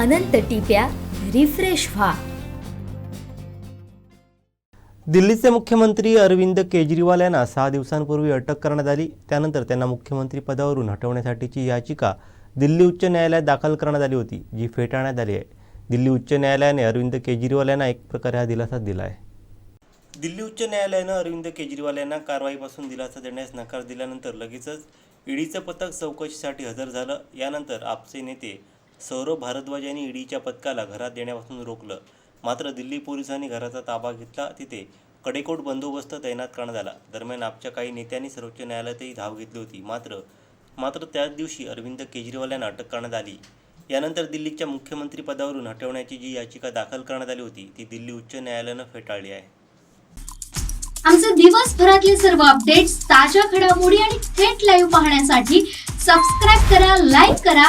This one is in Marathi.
अनंत टिप्या रिफ्रेश व्हा. दिल्लीचे मुख्यमंत्री अरविंद केजरीवाल यांना सहा दिवसांपूर्वी अटक करण्यात आली. त्यानंतर त्यांना मुख्यमंत्री पदावरून हटवण्यासाठीची याचिका दिल्ली उच्च न्यायालयात दाखल करण्यात आली होती जी फेटाळण्यात आली आहे. दिल्ली उच्च न्यायालयाने अरविंद केजरीवाल यांना एक प्रकारे हा दिलासा दिला आहे. दिल्ली उच्च न्यायालयानं अरविंद केजरीवाल यांना कारवाईपासून दिलासा देण्यास नकार दिल्यानंतर लगेचच ईडीचं पथक चौकशीसाठी हजर झालं. यानंतर आपचे नेते सौरभ भारद्वाज यांनी ईडीच्या पथकाला घरात देण्यापासून रोखलं. मात्र दिल्ली पोलिसांनी घराचा ताबा घेतला. तिथे कडेकोट बंदोबस्त तैनात करण्यात आला. दरम्यान आपच्या काही नेत्यांनी सर्वोच्च न्यायालयातही धाव घेतली होती. मात्र मात्र त्याच दिवशी अरविंद केजरीवाल यांना अटक करण्यात आली. यानंतर दिल्लीच्या मुख्यमंत्री पदावरून हटवण्याची जी याचिका दाखल करण्यात आली होती ती दिल्ली उच्च न्यायालयानं फेटाळली आहे. आमचे दिवसभरातले सर्व अपडेट्स ताज्या घडामोडी आणि थेट लाईव्ह पाहण्यासाठी सबस्क्राईब करा लाईक करा